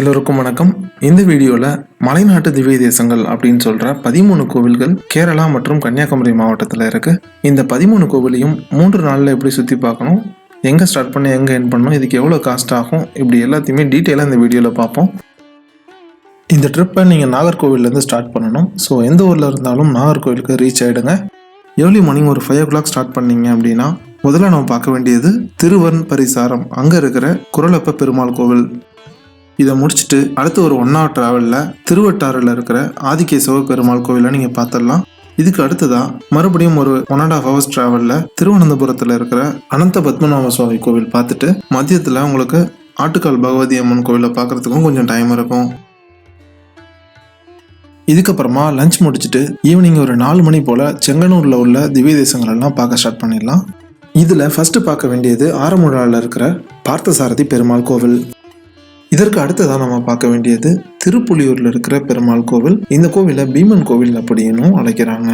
எல்லோருக்கும் வணக்கம். இந்த வீடியோவில் மலைநாட்டு திவ்ய தேசங்கள் அப்படின்னு சொல்கிற பதிமூணு கோவில்கள் கேரளா மற்றும் கன்னியாகுமரி மாவட்டத்தில் இருக்குது இந்த பதிமூணு கோவிலையும் மூன்று நாளில் எப்படி சுற்றி பார்க்கணும்? எங்கே ஸ்டார்ட் பண்ணி எங்கே என் பண்ணணும் இதுக்கு எவ்வளோ காஸ்ட் ஆகும்? இப்படி எல்லாத்தையுமே டீட்டெயிலாக இந்த வீடியோவில் பார்ப்போம். இந்த ட்ரிப்பை நீங்கள் நாகர்கோவிலேருந்து ஸ்டார்ட் பண்ணணும். ஸோ எந்த ஊரில் இருந்தாலும் நாகர்கோவிலுக்கு ரீச் ஆகிடுங்க ஏர்லி மார்னிங் ஒரு ஃபைவ் ஓ கிளாக் ஸ்டார்ட் பண்ணீங்க அப்படின்னா முதல்ல நம்ம பார்க்க வேண்டியது திருவன் பரிசாரம். அங்கே இருக்கிற குரலப்ப பெருமாள் கோவில். இதை முடிச்சுட்டு அடுத்து ஒரு ஒன் ஹவர் ட்ராவலில் திருவட்டாறில் இருக்கிற ஆதிகேசவ பெருமாள் கோவிலை நீங்கள் பார்த்துடலாம் இதுக்கு அடுத்ததா மறுபடியும் ஒரு ஒன் அண்ட் ஆஃப் ஹவர்ஸ் ட்ராவலில் திருவனந்தபுரத்தில் இருக்கிற அனந்த பத்மநாப சுவாமி கோவில் பார்த்துட்டு மதியத்தில் உங்களுக்கு ஆட்டுக்கால் பகவதி அம்மன் கோவிலை பார்க்கறதுக்கும் கொஞ்சம் டைம் இருக்கும். இதுக்கப்புறமா லஞ்ச் முடிச்சுட்டு ஈவினிங் ஒரு நாலு மணி போல் செங்கனூரில் உள்ள திவ்ய தேசங்களெல்லாம் பார்க்க ஸ்டார்ட் பண்ணிடலாம். இதில் ஃபஸ்ட்டு பார்க்க வேண்டியது ஆரமுழாவில் இருக்கிற பார்த்தசாரதி பெருமாள் கோவில். இதற்கு அடுத்ததாக நம்ம பார்க்க வேண்டியது திருப்புலியூரில் இருக்கிற பெருமாள் கோவில். இந்த கோவிலை பீமன் கோவில் அப்படின்னும் அழைக்கிறாங்க.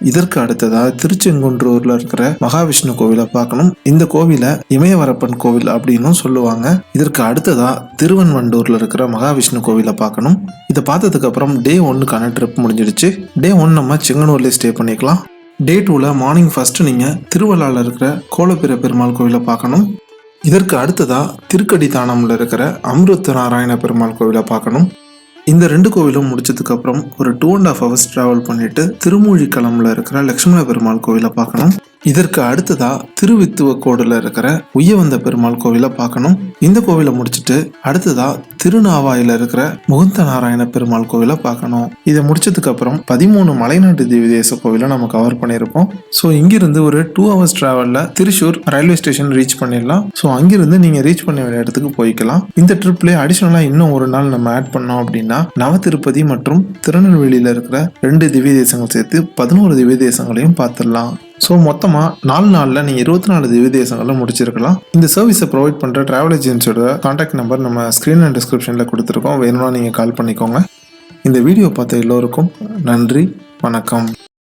இதற்கு அடுத்ததாக திருச்செங்குன்றூர்ல இருக்கிற மகாவிஷ்ணு கோவிலை பார்க்கணும். இந்த கோவிலை இமயவரப்பன் கோவில் அப்படின்னும் சொல்லுவாங்க. இதற்கு அடுத்ததா திருவன்வண்டூர்ல இருக்கிற மகாவிஷ்ணு கோவிலை பார்க்கணும். இதை பார்த்ததுக்கு அப்புறம் டே ஒன்னுக்கான ட்ரிப் முடிஞ்சிடுச்சு. டே ஒன் நம்ம செங்கனூர்லேயே ஸ்டே பண்ணிக்கலாம். டே டூவில் மார்னிங் ஃபர்ஸ்ட் நீங்கள் திருவள்ளாவில் இருக்கிற கோலப்பிர பெருமாள் கோவிலை பார்க்கணும். இதற்கு அடுத்ததாக திருக்கடித்தானமில் இருக்கிற அமிர்த நாராயண பெருமாள் கோவிலை பார்க்கணும். இந்த ரெண்டு கோவிலும் முடிச்சதுக்கு அப்புறம் ஒரு two and half hours travel பண்ணிட்டு திருமூழிக்களம்ல இருக்கிற லக்ஷ்மண பெருமாள் கோவிலை பார்க்கணும். இதற்கு அடுத்ததா திருவித்துவக்கோடுல இருக்கிற உய்யவந்த பெருமாள் கோவிலை பார்க்கணும். இந்த கோவிலை முடிச்சுட்டு அடுத்ததா திருநாவாயில இருக்கிற முகுந்த நாராயண பெருமாள் கோவிலை பார்க்கணும். இதை முடிச்சதுக்கு அப்புறம் பதிமூணு மலைநாட்டு தேவி தேச கோவிலை நம்ம கவர் பண்ணியிருப்போம். ஸோ இங்கிருந்து ஒரு டூ ஹவர்ஸ் டிராவலில் திருச்சூர் ரயில்வே ஸ்டேஷன் ரீச் பண்ணிடலாம். ஸோ அங்கிருந்து நீங்கள் ரீச் பண்ண வேண்டிய இடத்துக்கு போய்க்கலாம். இந்த ட்ரிப்லேயே அடிஷ்னலாக இன்னும் ஒரு நாள் நம்ம ஆட் பண்ணோம் அப்படின்னா நவ திருப்பதி மற்றும் திருநெல்வேலியில் இருக்கிற ரெண்டு திவ்ய தேசங்கள் சேர்த்து பதினோரு திவ்ய தேசங்களையும் பார்த்துடலாம். ஸோ மொத்தமாக நாலு நாளில் நீங்கள் இருபத்தி நாலு திவ்ய தேசங்களில் முடிச்சிருக்கலாம். இந்த சர்வீஸை ப்ரொவைட் பண்ணுற ட்ராவல் ஏஜென்சியோட காண்டாக்ட் நம்பர் நம்ம ஸ்க்ரீன் அண்ட் டிஸ்கிரிப்ஷனில் கொடுத்துருக்கோம். வேணும்னா நீங்கள் கால் பண்ணிக்கோங்க. இந்த வீடியோ பார்த்த எல்லோருக்கும் நன்றி வணக்கம்.